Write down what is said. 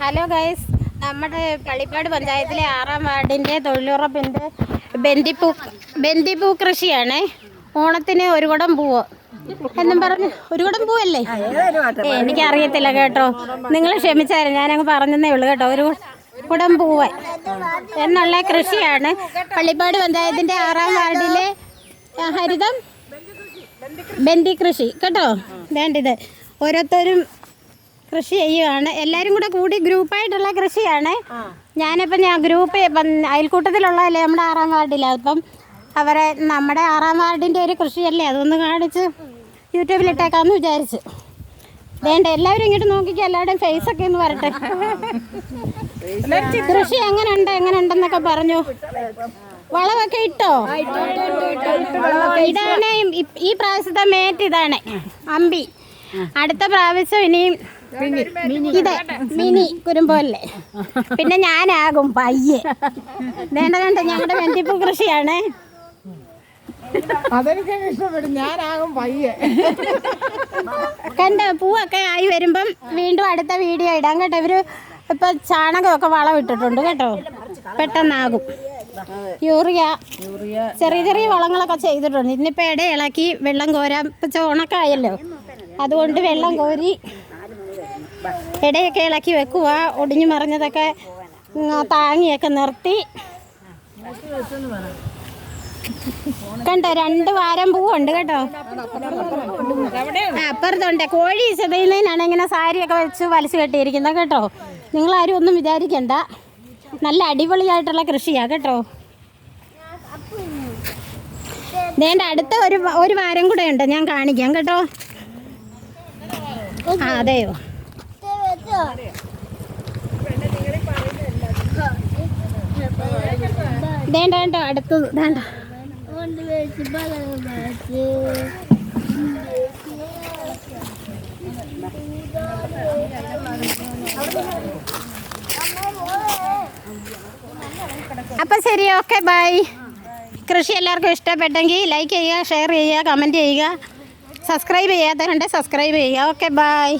Hello guys നമ്മുടെ പള്ളിപ്പാട് പഞ്ചായത്തിലെ ആറാം വാർഡിന്റെ തൊഴിലുറപ്പിന്റെ ബന്ദിപ്പൂ ബന്ദിപ്പൂ കൃഷിയാണ്. ഓണത്തിന് ഒരു കുടം പൂവ്. എന്നും പറഞ്ഞ് ഒരു കുടം പൂവല്ലേ? എനിക്ക് എനിക്കറിയത്തില്ല കേട്ടോ. നിങ്ങൾ ക്ഷമിച്ചായിരുന്നു ഞാനങ്ങ് പറഞ്ഞതേ ഉള്ളൂ കേട്ടോ. ഒരു കുടം പൂവ്. എന്നുള്ള കൃഷിയാണ് പള്ളിപ്പാട് പഞ്ചായത്തിന്റെ ആറാം വാർഡിലെ ഹരിതം? ബന്ദി കൃഷി കേട്ടോ? വേണ്ടിത്. ഓരോരുത്തരും കൃഷി ചെയ്യുകയാണ് എല്ലാവരും കൂടെ കൂടി ഗ്രൂപ്പായിട്ടുള്ള കൃഷിയാണ്. ഞാനിപ്പം ഞാൻ ഗ്രൂപ്പ് ഇപ്പം അയൽക്കൂട്ടത്തിലുള്ളതല്ലേ നമ്മുടെ ആറാം വാർഡിലാണ് അപ്പം അവരെ നമ്മുടെ ആറാം വാർഡിന്റെ ഒരു കൃഷിയല്ലേ അതൊന്ന് കാണിച്ച് യൂട്യൂബിലിട്ടേക്കാമെന്ന് വിചാരിച്ച്. വേണ്ട എല്ലാവരും ഇങ്ങോട്ട് നോക്കിക്കുക എല്ലാവരുടെയും ഫേസ് ഒക്കെ ഒന്ന് വരട്ടെ. കൃഷി എങ്ങനെയുണ്ട് എങ്ങനെയുണ്ടെന്നൊക്കെ പറഞ്ഞു. വളമൊക്കെ ഇട്ടോ? ഇതാണ് ഈ പ്രാവശ്യത്തെ മേറ്റ് ഇതാണ് അമ്പി. അടുത്ത പ്രാവശ്യം ഇനിയും ഇത് മിനി കുരുമ്പോല്ലേ പിന്നെ ഞാനാകും പയ്യെ വേണ്ട വേണ്ട ഞങ്ങളുടെ വെണ്ടിപ്പ് കൃഷിയാണ്. അതെനിക്ക് ഇഷ്ടപ്പെടും. ഞാനാകും പയ്യെ കണ്ട പൂവൊക്കെ ആയി വരുമ്പം വീണ്ടും അടുത്ത വീഡിയോ ഇടാം കേട്ടോ. ഇവർ ഇപ്പൊ ചാണകമൊക്കെ വളം ഇട്ടിട്ടുണ്ട് കേട്ടോ. പെട്ടെന്നാകും. യൂറിയ ചെറിയ ചെറിയ വളങ്ങളൊക്കെ ചെയ്തിട്ടുണ്ട്. ഇന്നിപ്പോ ഇടയിളക്കി വെള്ളം കോരാൻ ഇപ്പൊ ഉണക്കായല്ലോ അതുകൊണ്ട് വെള്ളം കോരി ഇടയൊക്കെ ഇളക്കി വെക്കുക ഒടിഞ്ഞു മറിഞ്ഞതൊക്കെ താങ്ങിയൊക്കെ നിർത്തി. കണ്ടോ രണ്ട് വാരം പൂവുണ്ട് കേട്ടോ. അപ്പുറത്തുണ്ട്. കോഴി ചെതയുന്നതിനാണ് ഇങ്ങനെ സാരിയൊക്കെ വെച്ച് വലിച്ചു കെട്ടിയിരിക്കുന്നത് കേട്ടോ. നിങ്ങളാരും ഒന്നും വിചാരിക്കണ്ട. നല്ല അടിപൊളിയായിട്ടുള്ള കൃഷിയാ കേട്ടോ. വേണ്ട അടുത്ത ഒരു ഒരു വാരം കൂടെ ഉണ്ട്. ഞാൻ കാണിക്കാം കേട്ടോ. ആ അതെയോ? വേണ്ട വേണ്ട അടുത്തത് വേണ്ട അപ്പൊ ശരി ഓക്കെ ബൈ. കൃഷി എല്ലാവർക്കും ഇഷ്ടപ്പെട്ടെങ്കിൽ ലൈക്ക് ചെയ്യുക ഷെയർ ചെയ്യുക കമന്റ് ചെയ്യുക. സബ്സ്ക്രൈബ് ചെയ്യാത്തവരുണ്ട് സബ്സ്ക്രൈബ് ചെയ്യുക. Okay bye.